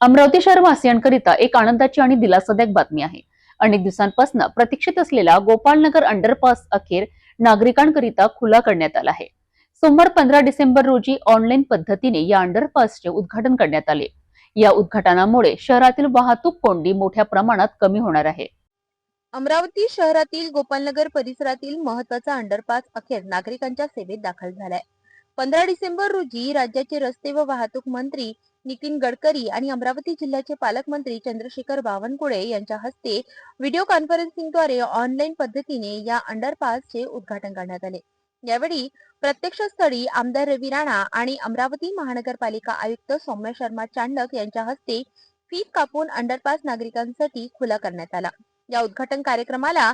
अमरावती शहर वासियांकरिता एक आनंदाची आणि दिलासादायक बातमी आहे. अनेक दिवसांपासून प्रतीक्षित असलेला गोपाळनगर अंडरपास अखेर नागरिकांकरिता खुला करण्यात आला आहे. सोमवार पंधरा डिसेंबर रोजी ऑनलाईन पद्धतीने या अंडरपासचे उद्घाटन करण्यात आले. या उद्घाटनामुळे शहरातील वाहतूक कोंडी मोठ्या प्रमाणात कमी होणार आहे. अमरावती शहरातील गोपालनगर परिसरातील महत्त्वाचा अंडरपास अखेर नागरिकांच्या सेवेत दाखल झालाय. पंधरा डिसेंबर रोजी राज्याचे रस्ते व वाहतूक मंत्री नितीन गडकरी आणि अमरावती जिल्ह्याचे पालकमंत्री चंद्रशेखर बावनकुळे यांच्या हस्ते व्हिडिओ कॉन्फरन्सिंगद्वारे ऑनलाईन पद्धतीने या अंडरपासचे उद्घाटन करण्यात आले. यावेळी प्रत्यक्ष स्थळी आमदार रवी राणा आणि अमरावती महानगरपालिका आयुक्त सौम्य शर्मा चांडक यांच्या हस्ते फीत कापून अंडरपास नागरिकांसाठी खुला करण्यात आला. या उद्घाटन कार्यक्रमाला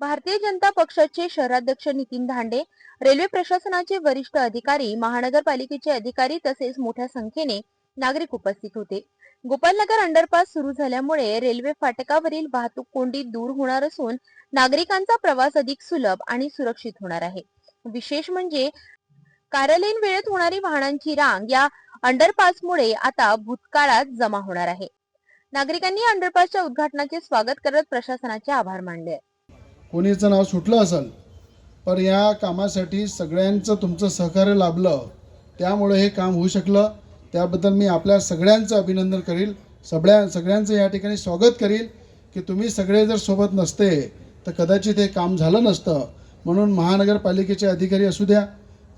भारतीय जनता पक्षाचे शहराध्यक्ष नितीन धांडे रेल्वे प्रशासनाचे वरिष्ठ अधिकारी महानगरपालिकेचे अधिकारी तसेच मोठ्या संख्येने नागरिक उपस्थित होते. गोपालनगर अंडरपास सुरू झाल्यामुळे रेल्वे फाटकावरील वाहतूक कोंडी दूर होणार असून नागरिकांचा प्रवास अधिक सुलभ आणि सुरक्षित होणार आहे. विशेष म्हणजे कार्यालयीन वेळेत होणारी वाहनांची रांग या अंडरपासमुळे आता भूतकाळात जमा होणार आहे. नागरिकांनी अंडरपासच्या उद्घाटनाचे स्वागत करत प्रशासनाचे आभार मानले. कोणीचं नाव सुटलं असेल पण या कामासाठी सगळ्यांचं तुमचं सहकार्य लाभलं त्यामुळे हे काम होऊ शकलं. त्याबद्दल मी आपल्या सगळ्यांचं अभिनंदन करील. सगळ्या सगळ्यांचं या ठिकाणी स्वागत करील की तुम्ही सगळे जर सोबत नसते तर कदाचित हे काम झालं नसतं. म्हणून महानगरपालिकेचे अधिकारी असू द्या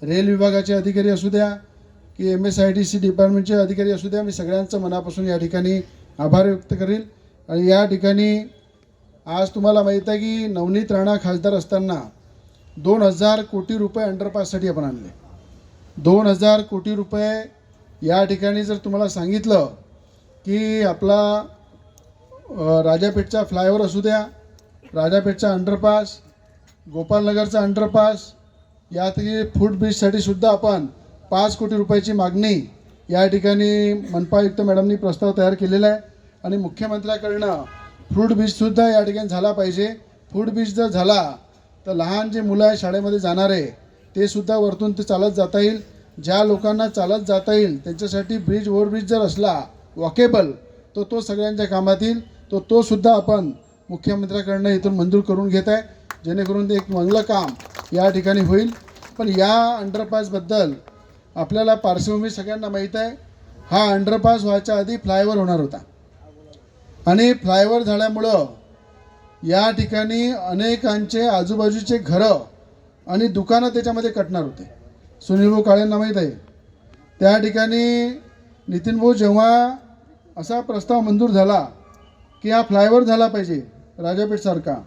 रेल विभागाचे अधिकारी असू द्या की M S I D C डिपार्टमेंटचे अधिकारी असू द्या मी सगळ्यांचं मनापासून या ठिकाणी आभार व्यक्त करील. आणि या ठिकाणी आज तुम्हाला माहीत आहे की नवनीत राणा खासदार असताना दोन हजार कोटी रुपये अंडरपाससाठी आपण आणले. दोन हजार कोटी रुपये या ठिकाणी जर तुम्हाला सांगितलं की आपला राजापेठचा फ्लायओव्हर असू द्या राजापेठचा अंडरपास गोपालनगरचा अंडरपास यात फूड ब्रिजसाठी सुद्धा आपण पाच कोटी रुपयाची मागणी या ठिकाणी मनपा आयुक्त मॅडमनी प्रस्ताव तयार केलेला आहे. आणि मुख्यमंत्र्याकडनं फ्रूट बीजसुद्धा या ठिकाणी झाला पाहिजे. फूड बीज जर झाला तर लहान जे मुलं आहे शाळेमध्ये जाणारे ते सुद्धा वरतून ते चालत जाता येईल. ज्या लोकांना चालत जाता येईल त्यांच्यासाठी ब्रिज ओव्हरब्रिज जर असला वॉकेबल तो तो सगळ्यांच्या कामात येईल तो तो सुद्धा आपण मुख्यमंत्र्याकडनं इथून मंजूर करून घेत आहे. जेणेकरून ते एक चांगलं काम या ठिकाणी होईल. पण या अंडरपासबद्दल आपल्याला पार्श्वभूमी सगळ्यांना माहीत आहे. हा अंडरपास व्हायच्या आधी फ्लायओव्हर होणार होता. आणि फ्लायओव्हर झाल्यामुळं या ठिकाणी अनेकांचे आजूबाजूचे घरं आणि दुकानं त्याच्यामध्ये कटणार होते. सुनीलभाऊ काळेंना माहीत आहे. त्या ठिकाणी नितीनभाऊ जेव्हा असा प्रस्ताव मंजूर झाला की हा फ्लायओव्हर झाला पाहिजे राजापेठसारखा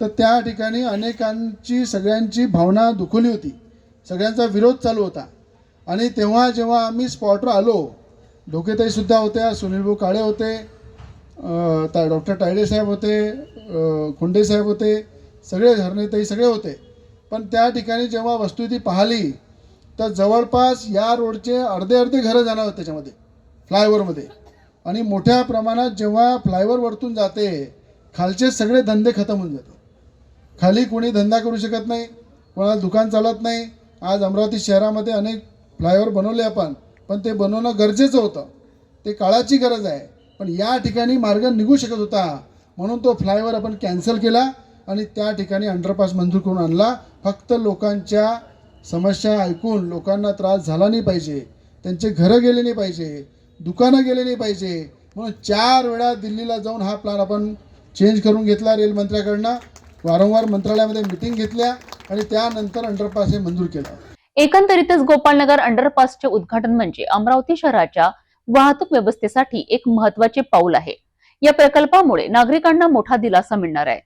तर त्या ठिकाणी अनेकांची सगळ्यांची भावना दुखवली होती. सगळ्यांचा विरोध चालू होता. आणि तेव्हा जेव्हा आम्ही स्पॉटवर आलो ढोकेताईसुद्धा होत्या सुनीलभाऊ काळे होते अ, ता डॉक्टर तायडे साहेब होते खुंडे साहेब होते सगळे हरणेताई सगळे होते. पण त्या ठिकाणी जेव्हा वस्तुस्थिती पाहिली तर जवळपास या रोडचे अर्धे अर्धे घरं जाणार होते त्याच्यामध्ये फ्लायओव्हरमध्ये. आणि मोठ्या प्रमाणात जेव्हा फ्लायओव्हर वरतून जाते खालचे सगळे धंदे खतम होऊन जाते खाली कोणी धंदा करू शकत नाही कोणाला दुकान चालत नाही. आज अमरावती शहरामध्ये अनेक फ्लायओव्हर बनवले आपण पण ते बनवणं गरजेचं होतं. ते काळाची गरज आहे. पण या ठिकाणी मार्ग निघू शकत होता. म्हणून तो फ्लायओव्हर आपण कॅन्सल केला आणि त्या ठिकाणी अंडरपास मंजूर करून आणला. फक्त लोकांच्या समस्या ऐकून लोकांना त्रास झाला नाही पाहिजे त्यांचे घरं गेले नाही पाहिजे दुकानं गेले नाही पाहिजे म्हणून चार वेळा दिल्लीला जाऊन हा प्लॅन आपण चेंज करून घेतला रेल मंत्र्याकडनं. वारंवार मंत्रालयामध्ये मिटिंग घेतल्या आणि त्यानंतर अंडरपास हे मंजूर केलं. एकंदरीतच गोपालनगर अंडरपासचे उद्घाटन म्हणजे अमरावती शहराच्या वाहतूक व्यवस्थेसाठी एक महत्त्वाचे पाऊल आहे. या प्रकल्पामुळे नागरिकांना मोठा दिलासा मिळणार आहे.